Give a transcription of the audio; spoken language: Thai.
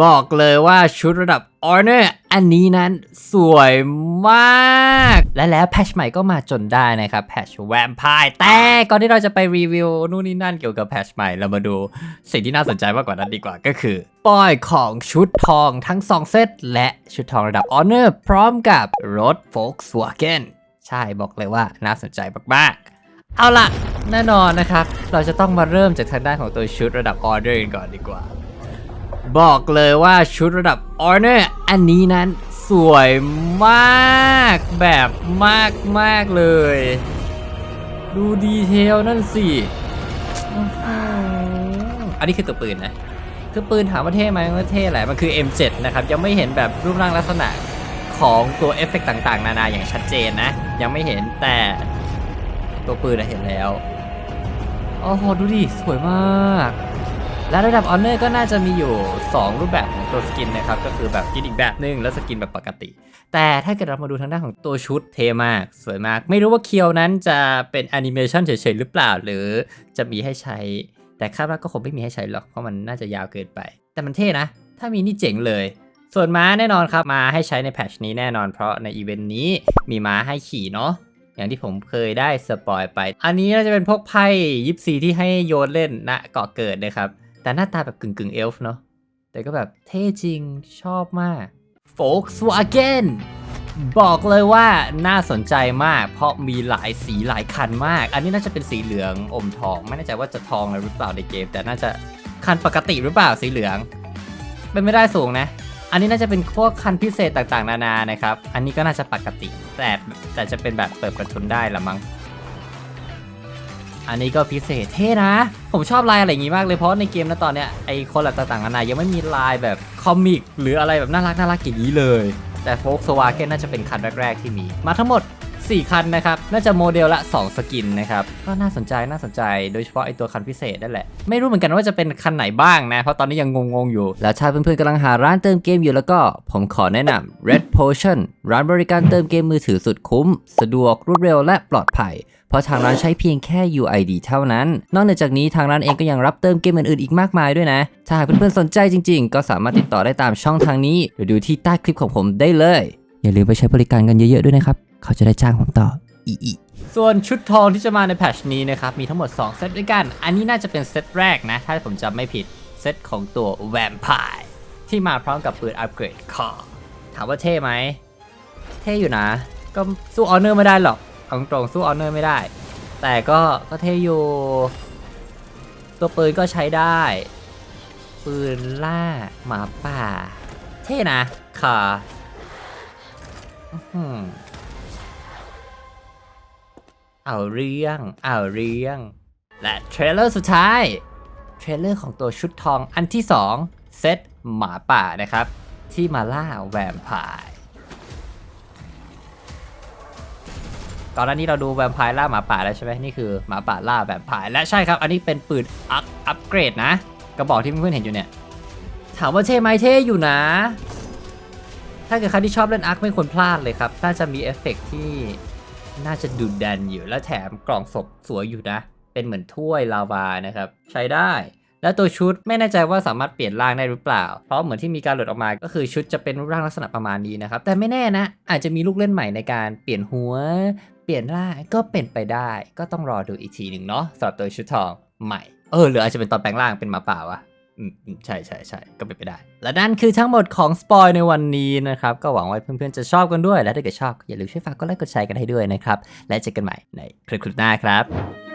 บอกเลยว่าชุดระดับ Honor อันนี้นั้นสวยมาก และแล้วแพทชใหม่ก็มาจนได้นะครับแพทชแวมไพร์แต่ก่อนที่เราจะไปรีวิวนู่นนี่นั่นเกี่ยวกับแพทชใหม่เรามาดูสิ่งที่น่าสนใจมากกว่านั้นดีกว่าก็คือป้อยของชุดทองทั้ง 2 เซตและชุดทองระดับ Honor พร้อมกับรถ Volkswagen ใช่บอกเลยว่าน่าสนใจมากๆ เอาล่ะแน่นอนนะครับ เราจะต้องมาเริ่มจากทางด้านของตัวชุดระดับ Order กันก่อนดีกว่า บอกเลยว่าชุดระดับ Honor อันนี้นั้นสวยมากแบบมากมากๆเลย ดูดีเทลนั่นสิอื้อหืออันนี้คือตัวปืนนะคือปืนถามว่าเท่ไหมมันก็เท่แหละมันคือ M7 นะครับยังไม่เห็นแบบรูปร่างลักษณะของตัวเอฟเฟกต์ต่างๆ นานาอย่างชัดเจนนะ ยังไม่เห็นแต่ตัวปืนอะเห็นแล้วโอ้โหดูดิ สวยมาก และระดับ Honor ก็น่าจะมีอยู่ 2 รูปแบบของตัวสกินนะครับ ก็คือแบบกินอีกแบบหนึงแล้วสกินแบบปกติ แต่ถ้าเกิดเรามาดูทางด้านของตัวชุดเทมาก สวยมาก ไม่รู้ว่าเคียวนั้นจะเป็นแอนิเมชันเฉยๆหรือเปล่า หรือจะมีให้ใช้ แต่คาดว่าก็คงไม่มีให้ใช้หรอก เพราะมันน่าจะยาวเกินไป แต่มันเท่นะ ถ้ามีนี่เจ๋งเลย ส่วนม้าแน่นอนครับ มาให้ใช้ในแพทชนี้แน่นอน เพราะในอีเวนต์นี้มีม้าให้ขี่เนาะอย่างที่ผมเคยได้สปอยไป อันนี้น่าจะเป็นพวกไพ่ยิปซีที่ให้โยนเล่นณเกาะเกิดนะครับ แต่หน้าตาแบบกึ่งกึ่งเอลฟ์เนาะ แต่ก็แบบเท่จริงชอบมาก Volkswagen บอกเลยว่าน่าสนใจมาก เพราะมีหลายสีหลายคันมาก อันนี้น่าจะเป็นสีเหลืองอมทอง ไม่แน่ใจว่าจะทองหรือเปล่าในเกม แต่น่าจะคันปกติหรือเปล่าสีเหลือง เป็นไม่ได้สูงนะ อันนี้น่าจะเป็นพวกคันพิเศษต่างๆ นานานะครับ อันนี้ก็น่าจะปกติ แต่แต่จะเป็นแบบเปิดประทุนได้ละมั้ง อันนี้ก็พิเศษเท่นะ ผมชอบลายอะไรอย่างงี้มากเลยเพราะในเกมนะตอนเนี้ยไอคนแบบต่างๆนานายังไม่มีลายแบบคอมิกหรืออะไรแบบน่ารักน่ารักอย่างนี้เลย แต่โฟกสวาเกนน่าจะเป็นคันแรกๆที่มี มาทั้งหมด 4 คันนะครับ น่าจะโมเดลละ 2 สกินนะครับ ก็น่าสนใจน่าสนใจ โดยเฉพาะไอตัวคันพิเศษนั่นแหละ ไม่รู้เหมือนกันว่าจะเป็นคันไหนบ้างนะ เพราะตอนนี้ยังงงๆอยู่ แล้วถ้าเพื่อนๆกำลังหาร้านเติมเกมอยู่แล้วก็ ผมขอแนะนำ Red Potion ร้านบริการเติมเกมมือถือสุดคุ้ม สะดวกรวดเร็วและปลอดภัยเพราะทางร้านใช้เพียงแค่ UID เท่านั้น นอกนจากนี้ทางร้านเองก็ยังรับเติมเกมอื่นๆอีกมากมายด้วยนะ ถ้าหากเพื่อนๆสนใจจริงๆ ก็สามารถติดต่อได้ตามช่องทางนี้ หรือดูที่ใต้คลิปของผมได้เลย อย่าลืมไปใช้บริการกันเยอะๆด้วยนะครับ เขาจะได้จ้างผมต่ออีอีส่วนชุดทองที่จะมาในแพทชนี้นะครับมีทั้งหมด 2 เซตด้วยกัน อันนี้น่าจะเป็นเซตแรกนะ ถ้าผมจำไม่ผิดเซตของตัวแวมไพร์ที่มาพร้อมกับปืนอัปเกรดคอถามว่าเท่ไหม เท่อยู่นะ ก็สู้ออเนอร์ไม่ได้หรอกเอาตรงสู้ออเนอร์ไม่ได้ แต่ก็ก็เท่อยู่ ตัวปืนก็ใช้ได้ ปืนล่าหมาป่า เท่นะค่ะอื้อหือ เอาเรื่องเอาเรื่อง และเทรลเลอร์สุดท้าย เทรลเลอร์ของตัวชุดทองอันที่ 2 เซตหมาป่านะครับ ที่มาล่าแวมไพร์ก่อนหน้านี้เราดูแวมไพร์ล่าหมาป่าแล้วใช่ไหมนี่คือหมาป่าล่าแวมไพร์และใช่ครับ อันนี้เป็นปืนอัพอัปเกรดนะ กระบอกที่เพื่อนๆเห็นอยู่เนี่ย ถามว่าเท่ไหมเท่อยู่นะ ถ้าเกิดใครที่ชอบเล่นอาร์คไม่ควรพลาดเลยครับ น่าจะมีเอฟเฟกต์ที่ น่าจะดุดันอยู่และแถมกล่องศพสวยอยู่นะ เป็นเหมือนถ้วยลาวานะครับ ใช้ได้ แล้วตัวชุดไม่แน่ใจว่าสามารถเปลี่ยนร่างได้หรือเปล่า เพราะเหมือนที่มีการหลุดออกมาก็คือชุดจะเป็นรูปร่างลักษณะประมาณนี้นะครับ แต่ไม่แน่นะ อาจจะมีลูกเล่นใหม่ในการเปลี่ยนหัว เปลี่ยนร่างก็เป็นไปได้ ก็ต้องรอดูอีกทีหนึ่งเนาะสำหรับตัวชุดทองใหม่ เออหรืออาจจะเป็นตอนแปลงร่างเป็นหมาป่าวะ ใช่ใช่ใช่ก็เป็นไปได้ และนั่นคือทั้งหมดของสปอยในวันนี้นะครับ ก็หวังว่าเพื่อนๆจะชอบกันด้วย และถ้าเกิดชอบ อย่าลืมช่วยฝากกดไลค์กดแชร์กันให้ด้วยนะครับ และเจอกันใหม่ในคลิปหน้าครับ